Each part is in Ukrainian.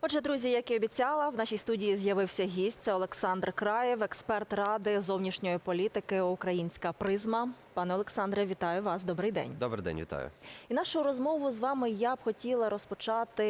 Отже, друзі, як і обіцяла, в нашій студії з'явився гість. Це Олександр Краєв, експерт ради зовнішньої політики Українська призма. Пане Олександре, вітаю вас. Добрий день. Добрий день, вітаю. І нашу розмову з вами я б хотіла розпочати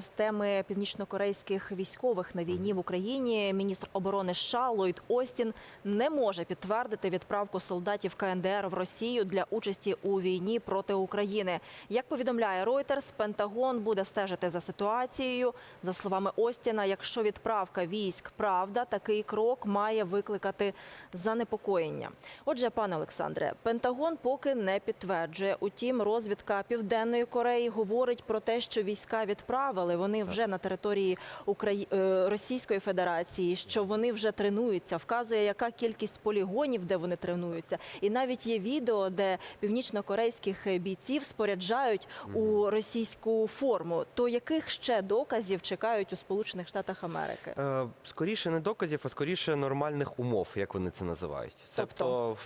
з теми північнокорейських військових на війні в Україні. Міністр оборони США Ллойд Остін не може підтвердити відправку солдатів КНДР в Росію для участі у війні проти України. Як повідомляє Reuters, Пентагон буде стежити за ситуацією. За словами Остіна, якщо відправка військ правда, такий крок має викликати занепокоєння. Отже, пане Олександре, Пентагон поки не підтверджує. Утім, розвідка Південної Кореї говорить про те, що війська відправили. Вони вже на території Украї... е, Російської Федерації, що вони вже тренуються. Вказує, яка кількість полігонів, де вони тренуються. І навіть є відео, де північно-корейських бійців споряджають у російську форму. То яких ще доказів чекають у Сполучених Штатах Америки? Е, скоріше не доказів, а скоріше нормальних умов, як вони це називають. Тобто? Тобто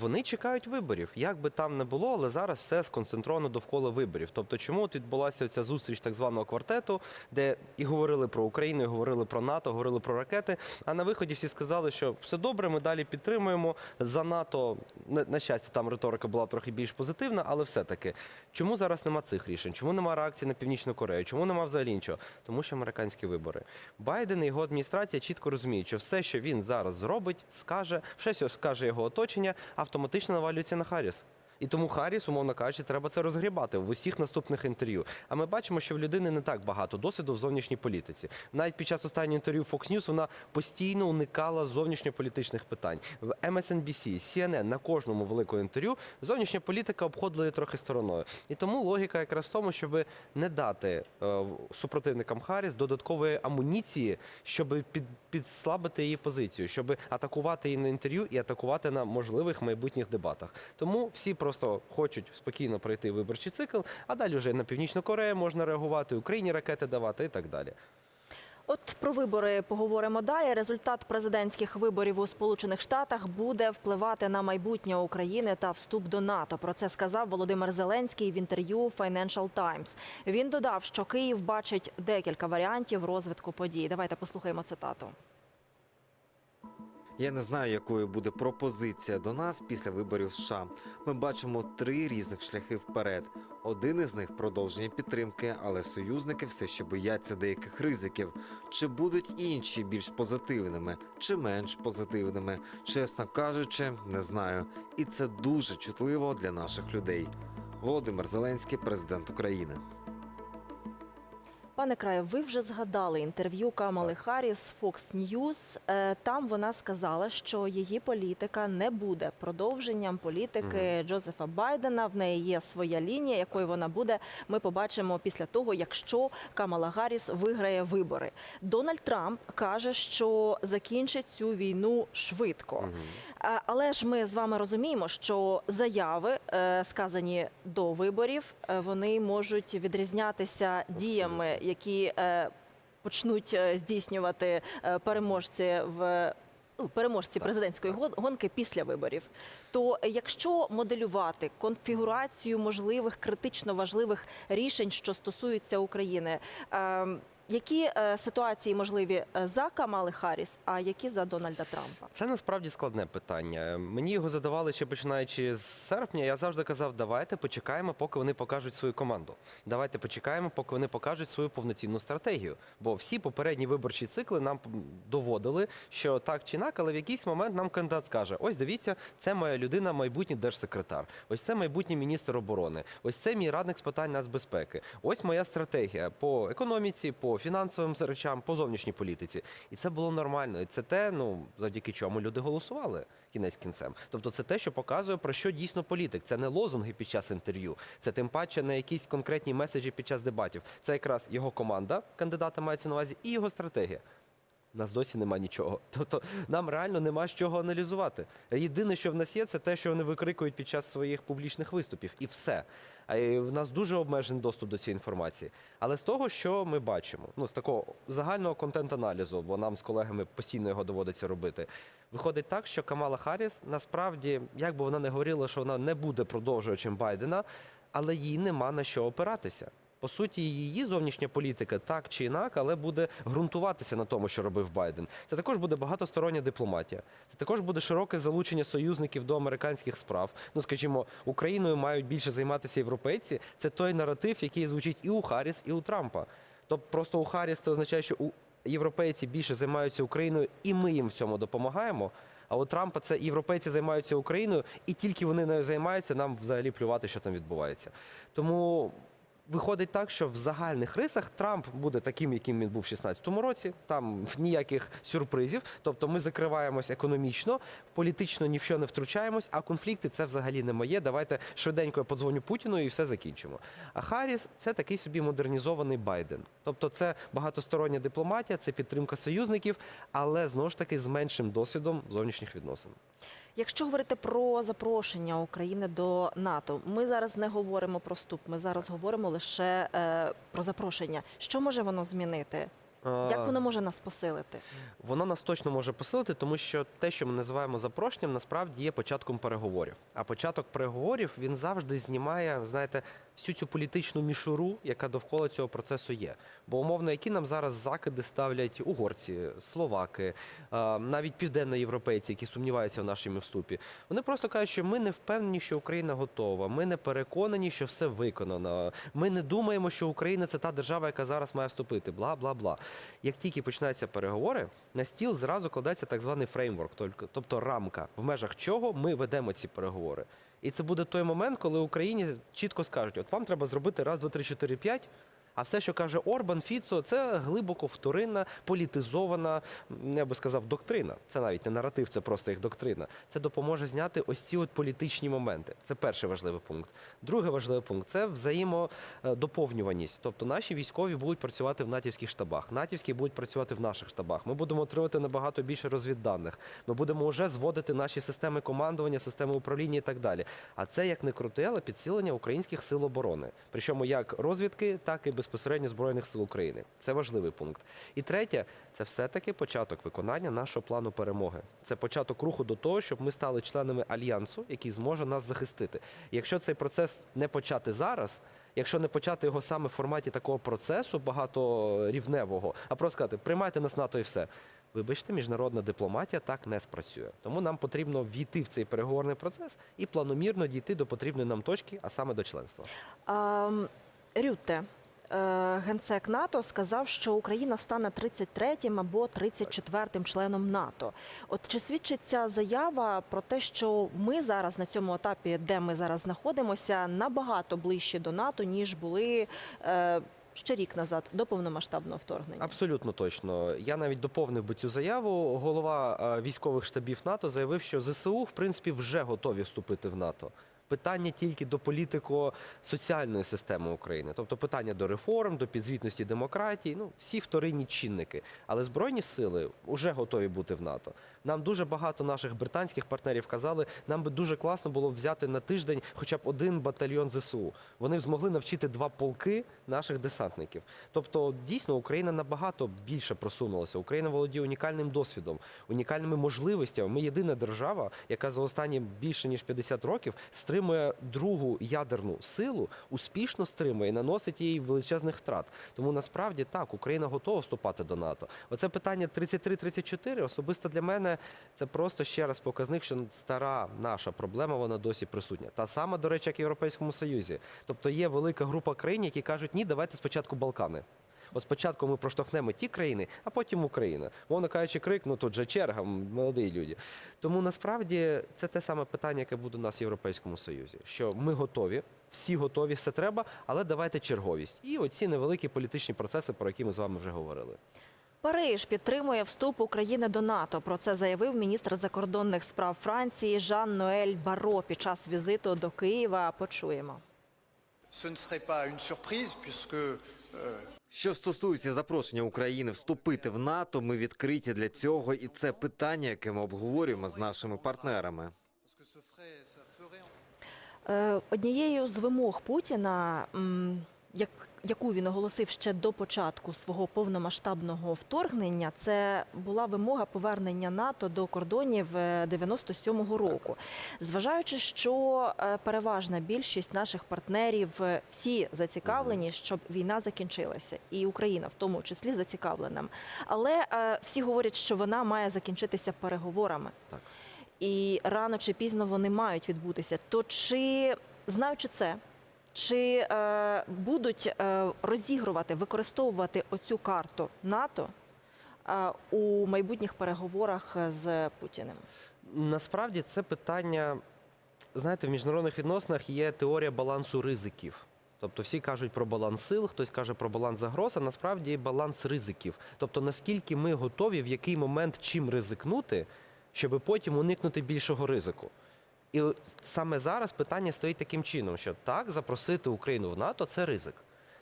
вони чекають виборів. Як би там не було, але зараз все сконцентровано довкола виборів. Тобто, чому от відбулася ця зустріч так званого квартету, де і говорили про Україну, і говорили про НАТО, говорили про ракети. А на виході всі сказали, що все добре, ми далі підтримуємо за НАТО. На, на щастя, там риторика була трохи більш позитивна, але все-таки чому зараз нема цих рішень? Чому нема реакції на Північну Корею? Чому нема взагалі нічого? Тому що американські вибори. Байден і його адміністрація чітко розуміють, що все, що він зараз зробить, скаже, все, що скаже його оточення, автоматично навалюється на Харріс. І тому Харріс, умовно кажучи, треба це розгрібати в усіх наступних інтерв'ю. А ми бачимо, що в людини не так багато досвіду в зовнішній політиці. Навіть під час останнього інтерв'ю Fox News вона постійно уникала зовнішньополітичних питань. В MSNBC, CNN, на кожному великому інтерв'ю зовнішня політика обходила трохи стороною. І тому логіка якраз в тому, щоб не дати е, супротивникам Харріс додаткової амуніції, щоб під, підслабити її позицію, щоб атакувати її на інтерв'ю і атакувати на можливих майбутніх дебатах. Тому всі просто хочуть спокійно пройти виборчий цикл, а далі вже на Північну Корею можна реагувати, Україні ракети давати і так далі. От про вибори поговоримо далі. Результат президентських виборів у Сполучених Штатах буде впливати на майбутнє України та вступ до НАТО. Про це сказав Володимир Зеленський в інтерв'ю Financial Times. Він додав, що Київ бачить декілька варіантів розвитку подій. Давайте послухаємо цитату. Я не знаю, якою буде пропозиція до нас після виборів США. Ми бачимо три різних шляхи вперед. Один із них продовження підтримки, але союзники все ще бояться деяких ризиків. Чи будуть інші більш позитивними, чи менш позитивними? Чесно кажучи, не знаю. І це дуже чутливо для наших людей. Володимир Зеленський, президент України. Пане Краєв, ви вже згадали інтерв'ю Камали Харріс Fox News. Е, Там вона сказала, що її політика не буде продовженням політики Джозефа Байдена. В неї є своя лінія, якою вона буде. Ми побачимо після того, якщо Камала Гарріс виграє вибори. Дональд Трамп каже, що закінчить цю війну швидко. А, Але ж ми з вами розуміємо, що заяви, е, сказані до виборів, е, вони можуть відрізнятися діями, які е, почнуть здійснювати переможці в. ну, Переможці президентської гон- гонки після виборів. То якщо моделювати конфігурацію можливих критично важливих рішень, що стосуються України, е, які е, ситуації можливі е, за Камали Харріс, а які за Дональда Трампа? Це насправді складне питання. Мені його задавали ще починаючи з серпня. Я завжди казав, давайте почекаємо, поки вони покажуть свою команду. Давайте почекаємо, поки вони покажуть свою повноцінну стратегію. Бо всі попередні виборчі цикли нам доводили, що так чи інак, але в якийсь момент нам кандидат скаже: ось дивіться, це моя людина, майбутній держсекретар. Ось це майбутній міністр оборони. Ось це мій радник з питань нацбезпеки. Ось моя стратегія по економіці, по фінансовим речам, по зовнішній політиці. І це було нормально. І це те, ну завдяки чому люди голосували кінець кінцем. Тобто, це те, що показує про що дійсно політик. Це не лозунги під час інтерв'ю, це тим паче не якісь конкретні меседжі під час дебатів. Це якраз його команда, кандидата мається на увазі, і його стратегія. Нас досі нема нічого. Тобто нам реально нема з чого аналізувати. Єдине, що в нас є, це те, що вони викрикують під час своїх публічних виступів, і все. В нас дуже обмежений доступ до цієї інформації. Але з того, що ми бачимо, ну з такого загального контент-аналізу, бо нам з колегами постійно його доводиться робити. Виходить так, що Камала Харріс насправді, як би вона не говорила, що вона не буде продовжувачем Байдена, але їй нема на що опиратися. По суті, її зовнішня політика так чи інак, але буде ґрунтуватися на тому, що робив Байден. Це також буде багатостороння дипломатія. Це також буде широке залучення союзників до американських справ. Ну, скажімо, Україною мають більше займатися європейці. Це той наратив, який звучить і у Харріс, і у Трампа. Тобто, просто у Харріс це означає, що у європейці більше займаються Україною, і ми їм в цьому допомагаємо. А у Трампа це європейці займаються Україною, і тільки вони нею займаються, нам взагалі плювати, що там відбувається. Тому виходить так, що в загальних рисах Трамп буде таким, яким він був в 2016 році. Там ніяких сюрпризів. Тобто ми закриваємось економічно, політично ні в що не втручаємось, а конфлікти це взагалі не моє. Давайте швиденько я подзвоню Путіну і все закінчимо. А Харріс це такий собі модернізований Байден. Тобто це багатостороння дипломатія, це підтримка союзників, але знову ж таки з меншим досвідом зовнішніх відносин. Якщо говорити про запрошення України до НАТО, ми зараз не говоримо про вступ, ми зараз говоримо лише е, про запрошення. Що може воно змінити? Як воно може нас посилити? Воно нас точно може посилити, тому що те, що ми називаємо запрошенням, насправді є початком переговорів. А початок переговорів він завжди знімає, знаєте, всю цю політичну мішуру, яка довкола цього процесу є. Бо умовно, які нам зараз закиди ставлять угорці, словаки, навіть південноєвропейці, які сумніваються в нашому вступі, вони просто кажуть, що ми не впевнені, що Україна готова. Ми не переконані, що все виконано. Ми не думаємо, що Україна це та держава, яка зараз має вступити. Бла бла бла. Як тільки починаються переговори, на стіл зразу кладеться так званий фреймворк, тобто рамка, в межах чого ми ведемо ці переговори. І це буде той момент, коли Україні чітко скажуть: от вам треба зробити раз, два, три, чотири, п'ять. А все, що каже Орбан, Фіцо, це глибоко вторинна, політизована, я би сказав, доктрина. Це навіть не наратив, це просто їх доктрина. Це допоможе зняти ось ці от політичні моменти. Це перший важливий пункт. Другий важливий пункт це взаємодоповнюваність. Тобто наші військові будуть працювати в натівських штабах, натівські будуть працювати в наших штабах. Ми будемо отримати набагато більше розвідданих. Ми будемо вже зводити наші системи командування, системи управління і так далі. А це як не крути, але підсилення українських сил оборони. Причому як розвідки, так і безпосередньо збройних сил України. Це важливий пункт. І третє, це все-таки початок виконання нашого плану перемоги. Це початок руху до того, щоб ми стали членами альянсу, який зможе нас захистити. Якщо цей процес не почати зараз. Якщо не почати його саме в форматі такого процесу багаторівневого, а просто сказати, приймайте нас НАТО і все. Вибачте, міжнародна дипломатія так не спрацює. Тому нам потрібно війти в цей переговорний процес і планомірно дійти до потрібної нам точки, а саме до членства. А, м, Рютте, е, генсек НАТО, сказав, що Україна стане 33-м або 34-м членом НАТО. От чи свідчить ця заява про те, що ми зараз на цьому етапі, де ми зараз знаходимося, набагато ближче до НАТО, ніж були е, ще рік назад, до повномасштабного вторгнення? Абсолютно точно. Я навіть доповнив би цю заяву. Голова е, військових штабів НАТО заявив, що ЗСУ в принципі вже готові вступити в НАТО. Питання тільки до політико-соціальної системи України, тобто питання до реформ, до підзвітності демократії, ну всі вторинні чинники. Але збройні сили вже готові бути в НАТО. Нам дуже багато наших британських партнерів казали, нам би дуже класно було взяти на тиждень хоча б один батальйон ЗСУ. Вони б змогли навчити два полки наших десантників. Тобто, дійсно, Україна набагато більше просунулася. Україна володіє унікальним досвідом, унікальними можливостями. Ми єдина держава, яка за останні більше ніж 50 років стримує другу ядерну силу, успішно стримує і наносить їй величезних втрат. Тому насправді так, Україна готова вступати до НАТО. Оце питання 33-34 особисто для мене це просто ще раз показник, що стара наша проблема вона досі присутня. Та сама, до речі, як в Європейському Союзі. Тобто є велика група країн, які кажуть, ні, давайте спочатку Балкани. От спочатку ми проштовхнемо ті країни, а потім Україна. Мовно кажучи, крик, ну тут же черга, молоді люди. Тому насправді це те саме питання, яке буде у нас в Європейському Союзі. Що ми готові, всі готові, все треба, але давайте черговість. І оці невеликі політичні процеси, про які ми з вами вже говорили. Париж підтримує вступ України до НАТО. Про це заявив міністр закордонних справ Франції Жан-Ноель Баро під час візиту до Києва. Почуємо. Ce ne serait pas une surprise puisque Що стосується запрошення України вступити в НАТО, ми відкриті для цього, і це питання, яке ми обговорюємо з нашими партнерами. Е, Однією з вимог Путіна, як яку він оголосив ще до початку свого повномасштабного вторгнення, це була вимога повернення НАТО до кордонів е, 97-го року. Зважаючи, що е, переважна більшість наших партнерів е, всі зацікавлені, щоб війна закінчилася, і Україна в тому числі зацікавлена. Але е, всі говорять, що вона має закінчитися переговорами. Так. І рано чи пізно вони мають відбутися. То чи знаючи це, чи е, будуть е, розігрувати, використовувати оцю карту НАТО е, у майбутніх переговорах з Путіним? Насправді це питання, знаєте, в міжнародних відносинах є теорія балансу ризиків. Тобто всі кажуть про баланс сил, хтось каже про баланс загроз, а насправді баланс ризиків. Тобто наскільки ми готові в який момент чим ризикнути, щоб потім уникнути більшого ризику. І саме зараз питання стоїть таким чином, що так, запросити Україну в НАТО це ризик.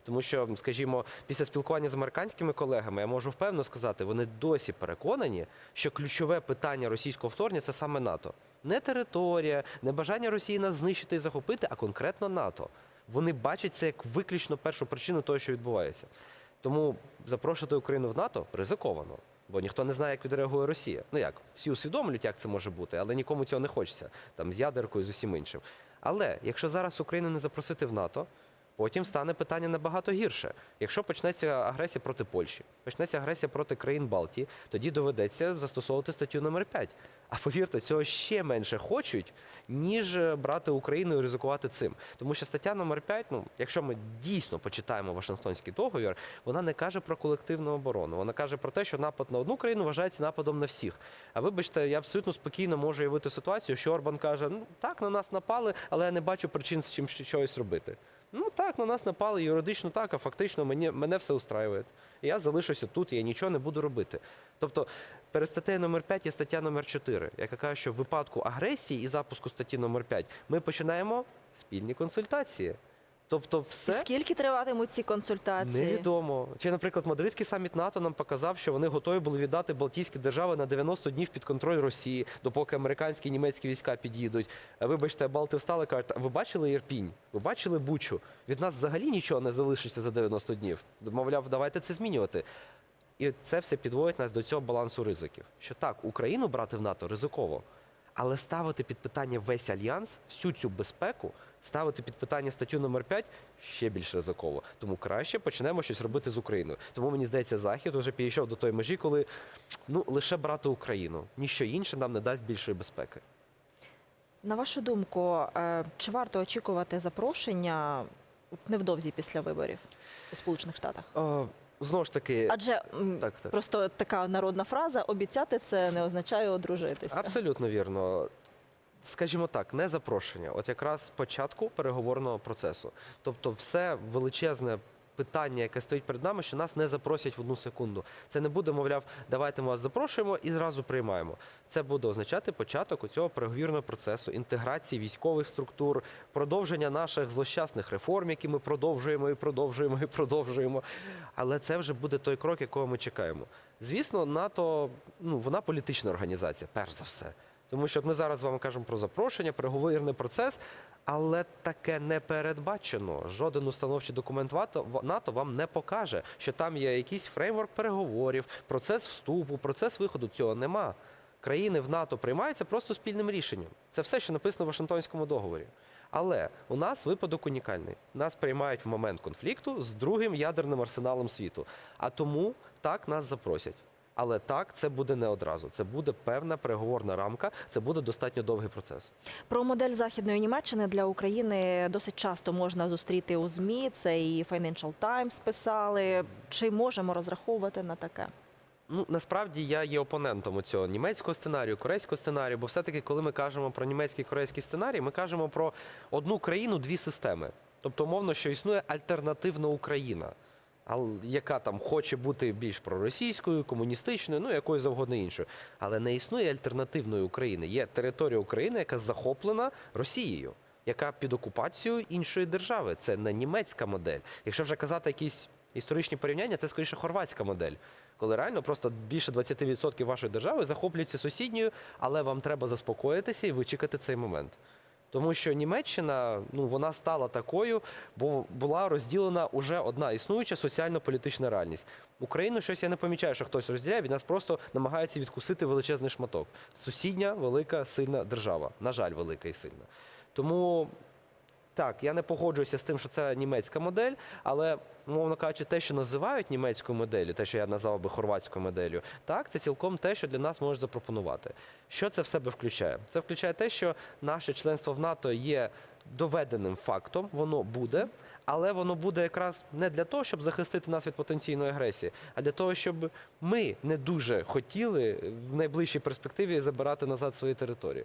Тому що, скажімо, після спілкування з американськими колегами я можу впевнено сказати, вони досі переконані, що ключове питання російського вторгнення це саме НАТО. Не територія, не бажання Росії нас знищити і захопити, а конкретно НАТО. Вони бачать це як виключно першу причину того, що відбувається. Тому запрошувати Україну в НАТО ризиковано. Бо ніхто не знає, як відреагує Росія. Ну як, всі усвідомлюють, як це може бути, але нікому цього не хочеться. Там з ядеркою, з усім іншим. Але якщо зараз Україну не запросити в НАТО, потім стане питання набагато гірше. Якщо почнеться агресія проти Польщі, почнеться агресія проти країн Балтії, тоді доведеться застосовувати статтю номер 5. А повірте, цього ще менше хочуть, ніж е, брати Україну і ризикувати цим. Тому що стаття номер 5, ну, якщо ми дійсно почитаємо Вашингтонський договір, вона не каже про колективну оборону. Вона каже про те, що напад на одну країну вважається нападом на всіх. А вибачте, я абсолютно спокійно можу уявити ситуацію, що Орбан каже: ну так, на нас напали, але я не бачу причин з чим щось робити. Ну так, на нас напали юридично так, а фактично мені, мене все устраює. Я залишуся тут, я нічого не буду робити. Тобто, перед статтею номер 5 є стаття номер 4, яка каже, що в випадку агресії і запуску статті номер 5 ми починаємо спільні консультації. Тобто, І все скільки триватимуть ці консультації? невідомо. Чи, наприклад, мадридський саміт НАТО нам показав, що вони готові були віддати Балтійські держави на 90 днів під контроль Росії, допоки американські і німецькі війська під'їдуть. Вибачте, Балти встали кажуть, «А ви бачили Ірпінь? Ви бачили Бучу? Від нас взагалі нічого не залишиться за 90 днів. Мовляв, давайте це змінювати. І це все підводить нас до цього балансу ризиків. Що так, Україну брати в НАТО ризиково, але ставити під питання весь альянс, всю цю безпеку, ставити під питання статтю номер 5 ще більш ризиково. Тому краще почнемо щось робити з Україною. Тому мені здається, захід вже підійшов до тої межі, коли ну лише брати Україну, ніщо інше нам не дасть більшої безпеки. На вашу думку, е, чи варто очікувати запрошення невдовзі після виборів у Сполучених Штатах? Е, знову ж таки, Адже м, так, так. просто така народна фраза обіцяти це не означає одружитися. Абсолютно вірно. Скажімо так, не запрошення. От якраз спочатку переговорного процесу. Тобто, все величезне питання, яке стоїть перед нами, що нас не запросять в одну секунду. Це не буде, мовляв, давайте ми вас запрошуємо і зразу приймаємо. Це буде означати початок у цього переговірного процесу, інтеграції військових структур, продовження наших злощасних реформ, які ми продовжуємо і продовжуємо і продовжуємо. Але це вже буде той крок, якого ми чекаємо. Звісно, НАТО ну вона політична організація, перш за все. Тому що ми зараз з вами кажемо про запрошення, переговірний процес, але таке не передбачено. Жоден установчий документ НАТО вам не покаже, що там є якийсь фреймворк переговорів, процес вступу, процес виходу. Цього нема. Країни в НАТО приймаються просто спільним рішенням. Це все, що написано в Вашингтонському договорі. Але у нас випадок унікальний. Нас приймають в момент конфлікту з другим ядерним арсеналом світу. А тому так нас запросять. Але так це буде не одразу. Це буде певна переговорна рамка, це буде достатньо довгий процес. Про модель західної Німеччини для України досить часто можна зустріти у змі. Це і Financial Times писали. Чи можемо розраховувати на таке? Ну насправді я є опонентом у цього німецького сценарію, корейського сценарію, бо все-таки, коли ми кажемо про німецький корейський сценарій, ми кажемо про одну країну, дві системи. Тобто, умовно, що існує альтернативна Україна, яка там хоче бути більш проросійською, комуністичною, ну якою завгодно іншою. Але не існує альтернативної України. Є територія України, яка захоплена Росією. Яка під окупацією іншої держави, це не німецька модель. Якщо вже казати якісь історичні порівняння, це скоріше хорватська модель, коли реально просто більше 20% вашої держави захоплюється сусідньою, але вам треба заспокоїтися і вичекати цей момент. Тому що Німеччина ну вона стала такою, бо була розділена уже одна існуюча соціально-політична реальність. Україну щось я не помічаю, що хтось розділяє. Від нас просто намагається відкусити величезний шматок. Сусідня велика сильна держава. На жаль, велика і сильна. Тому так, я не погоджуюся з тим, що це німецька модель, але, мовно кажучи, те, що називають німецькою моделлю, те, що я назвав би хорватською моделлю, так, це цілком те, що для нас можуть запропонувати. Що це в себе включає? Це включає те, що наше членство в НАТО є доведеним фактом, воно буде, але воно буде якраз не для того, щоб захистити нас від потенційної агресії, а для того, щоб ми не дуже хотіли в найближчій перспективі забирати назад свої території.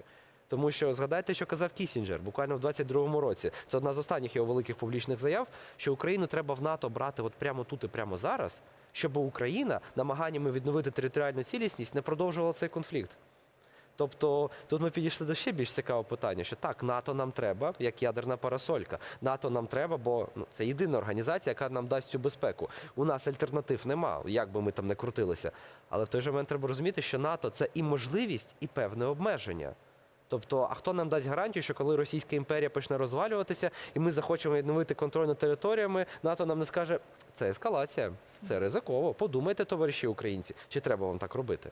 Тому що згадайте, що казав Кісінджер буквально в 22-му році. Це одна з останніх його великих публічних заяв, що Україну треба в НАТО брати от прямо тут і прямо зараз, щоб Україна намаганнями відновити територіальну цілісність не продовжувала цей конфлікт. Тобто тут ми підійшли до ще більш цікавого питання, що так, НАТО нам треба, як ядерна парасолька. НАТО нам треба, бо ну, це єдина організація, яка нам дасть цю безпеку. У нас альтернатив нема, як би ми там не крутилися. Але в той же момент треба розуміти, що НАТО це і можливість, і певне обмеження. Тобто, а хто нам дасть гарантію, що коли Російська імперія почне розвалюватися, і ми захочемо відновити контроль над територіями, НАТО нам не скаже, це ескалація, це ризиково. Подумайте, товариші українці, чи треба вам так робити?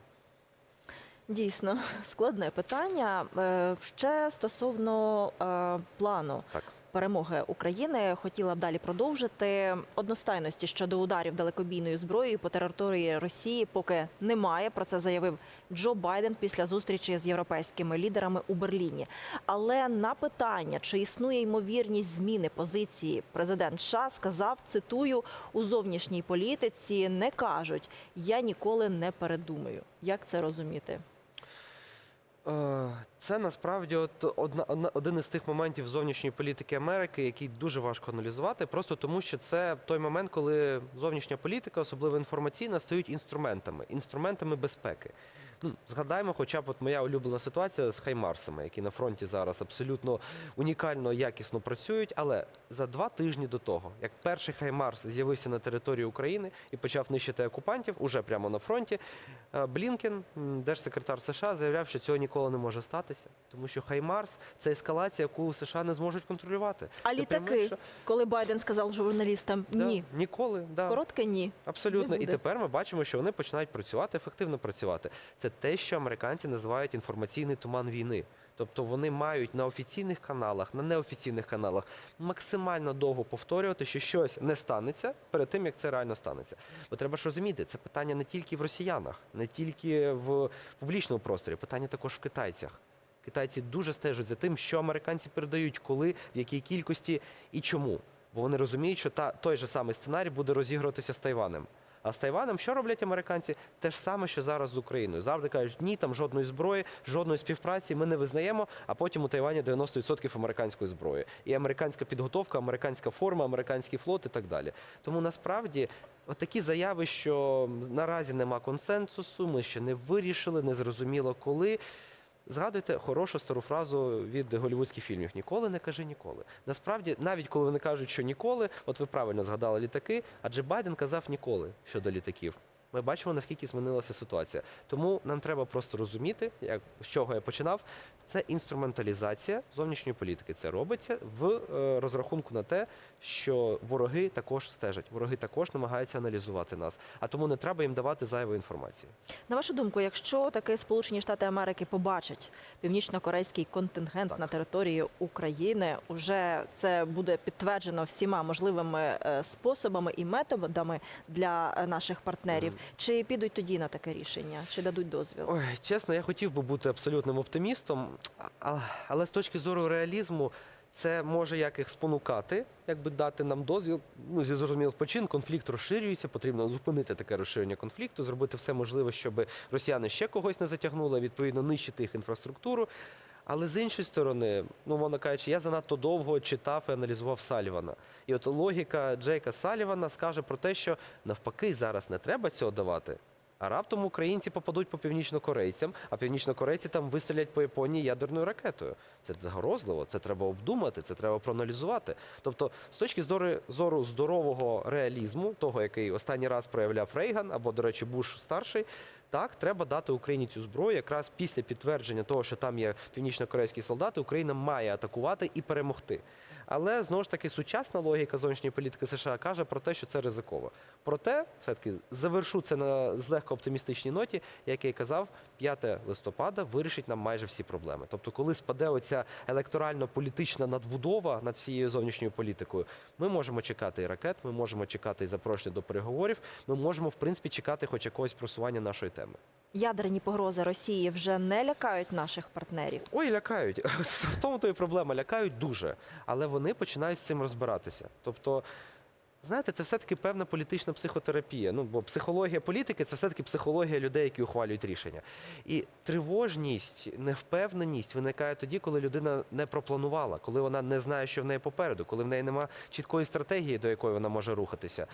Дійсно складне питання. Е, Ще стосовно е, плану Так. Перемоги України хотіла б далі продовжити одностайності щодо ударів далекобійною зброєю по території Росії, поки немає. Про це заявив Джо Байден після зустрічі з європейськими лідерами у Берліні. Але на питання, чи існує ймовірність зміни позиції, президент США сказав: цитую у зовнішній політиці не кажуть: я ніколи не передумаю. Як це розуміти? Е, Це насправді от одна, одна- один із тих моментів зовнішньої політики Америки, який дуже важко аналізувати, просто тому що це той момент, коли зовнішня політика, особливо інформаційна, стають інструментами, інструментами безпеки. Ну, згадаємо, хоча б от моя улюблена ситуація з Хаймарсами, які на фронті зараз абсолютно унікально якісно працюють. Але за два тижні до того, як перший Хаймарс з'явився на території України і почав нищити окупантів, уже прямо на фронті, е, Блінкен, держсекретар США, заявляв, що цього ніколи не може статися, тому що Хаймарс це ескалація, яку США не зможуть контролювати. А Це літаки, що- коли Байден сказав журналістам Да, ні, ніколи. Да. коротке ні. Абсолютно, і тепер ми бачимо, що вони починають працювати, ефективно працювати. Це те, що американці називають інформаційний туман війни. Тобто вони мають на офіційних каналах, на неофіційних каналах максимально довго повторювати, що щось не станеться перед тим, як це реально станеться. Бо треба ж розуміти, це питання не тільки в росіянах, не тільки в публічному просторі, питання також в китайцях. Китайці дуже стежать за тим, що американці передають, коли, в якій кількості і чому. Бо вони розуміють, що та, той же самий сценарій буде розігруватися з Тайванем. А з Тайванем що роблять американці? Те ж саме, що зараз з Україною. Завжди кажуть, ні, там жодної зброї, жодної співпраці ми не визнаємо, а потім у Тайвані 90% американської зброї. І американська підготовка, американська форма, американський флот і так далі. Тому насправді от заяви, що наразі нема консенсусу, ми ще не вирішили, не зрозуміло коли. Згадуйте хорошу стару фразу від голівудських фільмів: ніколи не кажи ніколи. Насправді, навіть коли вони кажуть, що ніколи, от ви правильно згадали літаки, адже Байден казав ніколи щодо літаків. Ми бачимо, наскільки змінилася ситуація. Тому нам треба просто розуміти, як з чого я починав. Це інструменталізація зовнішньої політики. Це робиться в е, розрахунку на те, що вороги також стежать, вороги також намагаються аналізувати нас. А тому не треба їм давати зайвої інформації. На вашу думку, якщо таки Сполучені Штати Америки побачать північно-корейський контингент Так. на території України, уже це буде підтверджено всіма можливими е, способами і методами для е, наших партнерів. Чи підуть тоді на таке рішення, чи дадуть дозвіл? Ой, чесно, я хотів би бути абсолютним оптимістом, але з точки зору реалізму. Це може як їх спонукати, якби дати нам дозвіл. Ну зі зрозумілих причин конфлікт розширюється. Потрібно зупинити таке розширення конфлікту, зробити все можливе, щоб росіяни ще когось не затягнули, відповідно нищити їх інфраструктуру. Але з іншої сторони, ну мовно кажучи, я занадто довго читав і аналізував Салівана. І от логіка Джейка Салівана скаже про те, що навпаки зараз не треба цього давати. А раптом українці попадуть по північнокорейцям, а північнокорейці там вистрілять по Японії ядерною ракетою. Це загрозливо, це треба обдумати, це треба проаналізувати. Тобто, з точки зору, зору здорового реалізму, того, який останній раз проявляв Рейган, або, до речі, Буш старший, Так, треба дати Україні цю зброю. Якраз після підтвердження того, що там є північно-корейські солдати, Україна має атакувати і перемогти. Але знову ж таки сучасна логіка зовнішньої політики США каже про те, що це ризиково. Проте, все-таки завершу це на злегка оптимістичній ноті, як я й казав, 5 листопада вирішить нам майже всі проблеми. Тобто, коли спаде оця електорально-політична надбудова над всією зовнішньою політикою, ми можемо чекати і ракет, ми можемо чекати і запрошення до переговорів. Ми можемо, в принципі, чекати хоч якогось просування нашої теми. Ядерні погрози Росії вже не лякають наших партнерів. Ой, лякають. В тому то і проблема. Лякають дуже, але вони починають з цим розбиратися. Тобто. Знаєте, це все-таки певна політична психотерапія. Ну, бо психологія політики це все-таки психологія людей, які ухвалюють рішення. І тривожність, невпевненість виникає тоді, коли людина не пропланувала, коли вона не знає, що в неї попереду, коли в неї немає чіткої стратегії, до якої вона може рухатися.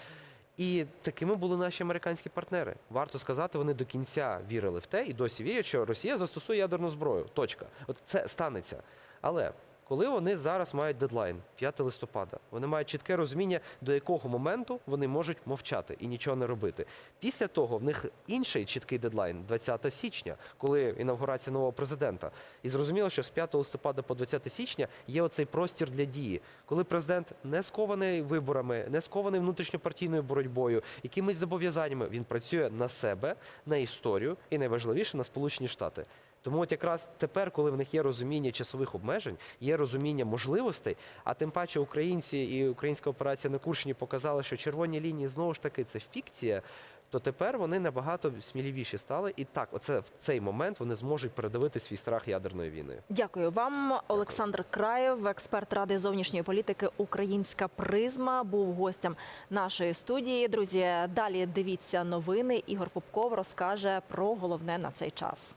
І такими були наші американські партнери. Варто сказати, вони до кінця вірили в те і досі вірять, що Росія застосує ядерну зброю. Точка. От це станеться. Але коли вони зараз мають дедлайн 5 листопада, вони мають чітке розуміння, до якого моменту вони можуть мовчати і нічого не робити. Після того в них інший чіткий дедлайн 20 січня, коли інавгурація нового президента. І зрозуміло, що з 5 листопада по 20 січня є оцей простір для дії, коли президент не скований виборами, не скований внутрішньопартійною боротьбою, якимись зобов'язаннями, він працює на себе, на історію і найважливіше на Сполучені Штати. Тому от якраз тепер, коли в них є розуміння часових обмежень, є розуміння можливостей, а тим паче українці і українська операція на Курщині показали, що червоні лінії знову ж таки це фікція. То тепер вони набагато сміливіші стали, і так, оце в цей момент вони зможуть передавити свій страх ядерної війни. Дякую вам, Олександр Краєв, експерт ради зовнішньої політики Українська призма, був гостем нашої студії. Друзі, далі дивіться новини. Ігор Попков розкаже про головне на цей час.